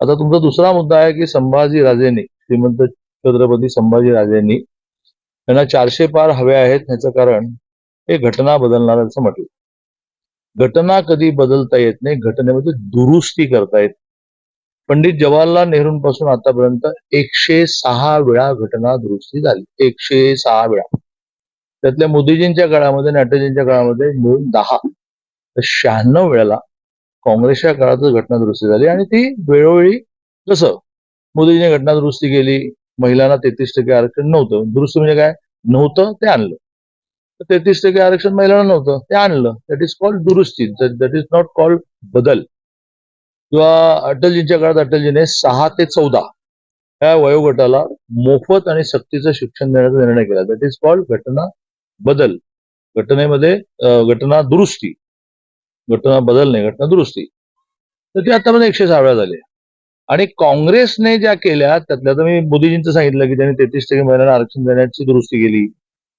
आता तुमचा दुसरा मुद्दा आहे की संभाजी राजेंनी श्रीमंत छत्रपती संभाजी राजेंनी त्यांना चारशे पार हवे आहेत ह्याचं कारण हे घटना बदलणार असं म्हटलं. घटना कधी बदलता येत नाही घटनेमध्ये दुरुस्ती करता येत पंडित जवाहरलाल नेहरूंपासून आतापर्यंत एकशे सहा वेळा घटना दुरुस्ती झाली. एकशे सहा वेळा. त्यातल्या मोदीजींच्या काळामध्ये आणि अटलजींच्या काळामध्ये मिळून दहा. तर शहाण्णव वेळेला काँग्रेसच्या काळातच घटना दुरुस्ती झाली आणि ती वेळोवेळी कसं मोदीजीने घटना दुरुस्ती केली महिलांना तेहतीस टक्के आरक्षण नव्हतं. दुरुस्ती म्हणजे काय? नव्हतं ते आणलं. तर तेहतीस टक्के आरक्षण महिलांना नव्हतं ते आणलं. दॅट इज कॉल्ड दुरुस्ती. दॅट इज नॉट कॉल्ड बदल. किंवा अटलजींच्या काळात अटलजीने सहा ते चौदा या वयोगटाला मोफत आणि सक्तीचं शिक्षण देण्याचा निर्णय केला. दॅट इज कॉल्ड घटना बदल. घटनेमध्ये घटना दुरुस्ती. घटना बदल नाही घटना दुरुस्ती. तर ती आतापर्यंत एकशे सहा वेळा झाली आणि काँग्रेसने ज्या केल्या त्यातल्या तर मी मोदीजींचं सांगितलं की त्यांनी तेहतीस टक्के महिलांना आरक्षण देण्याची दुरुस्ती केली.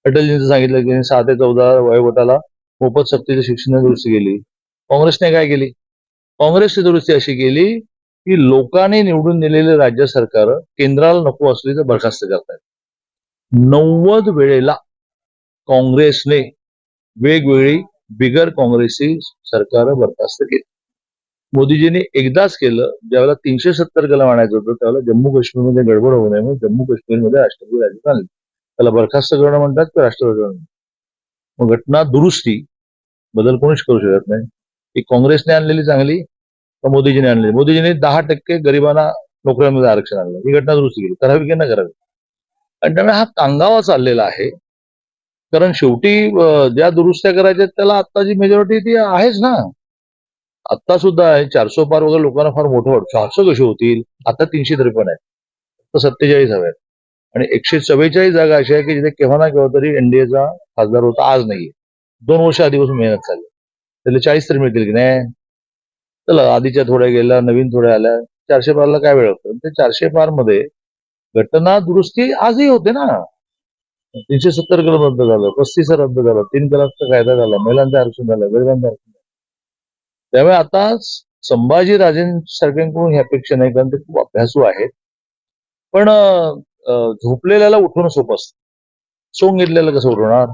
अटलजींचं सांगितलं की त्यांनी सहा ते चौदा वयोगटाला मोफत सक्तीचं शिक्षण दुरुस्ती केली. काँग्रेसने काय केली? काँग्रेसची दुरुस्ती अशी केली की लोकांनी निवडून दिलेले राज्य सरकार केंद्राला नको असली तर बरखास्त करतायत नव्वद वेळेला काँग्रेसने वेगवेगळी बिगर काँग्रेसी सरकार बरखास्त केली. मोदीजींनी एकदाच केलं ज्यावेळेला तीनशे सत्तर कलम आणायचं होतं त्यावेळेला जम्मू काश्मीरमध्ये गडबड होऊ नये म्हणून जम्मू काश्मीरमध्ये राष्ट्रपती राज्य आणले त्याला बरखास्त करणं म्हणतात की राष्ट्रपती मग घटना दुरुस्ती बदल कोणीच करू शकत नाही. ही काँग्रेसने आणलेली चांगली का मोदीजीने आणलेली. मोदीजीने दहा टक्के गरिबांना नोकऱ्यांमध्ये आरक्षण आणलं. ही घटना दुरुस्ती केली. करावी की न करावी. आणि त्यामुळे हा कांगावा चाललेला आहे. कारण शेवटी ज्या दुरुस्त्या करायच्या त्याला आता जी मेजॉरिटी ती आहेच ना. आता सुद्धा आहे चारशे पार वगैरे लोकांना फार मोठं वाटतं. चारशे कसे होतील? आता तीनशे त्रेपन्न आहेत. तर सत्तेचाळीस हव्यात आणि एकशे चव्वेचाळीस जागा अशा आहे की जिथे केव्हा ना केव्हा तरी एनडीएचा खासदार होता आज नाहीये. दोन वर्ष आधीपासून मेहनत चालली त्याला चाळीस तरी मिळतील की नाही? चला आधीच्या थोड्या गेल्या नवीन थोड्या आल्या. चारशे पारला काय वेळ होतं? ते चारशे पारमध्ये घटना दुरुस्ती आजही होते ना. तीनशे सत्तर कलम रद्द झालं पस्तीस रद्द झालं तीन कलमचा कायदा झाला महिलांचं आरक्षण झालं गरिबांचं आरक्षण झालं. त्यामुळे आता संभाजी राजेंसारख्यांकडून ही अपेक्षा नाही कारण ते खूप अभ्यासू आहेत. पण झोपलेल्याला उठवणं सोपं असतं. सोंग घेतलेलं कसं उठवणार?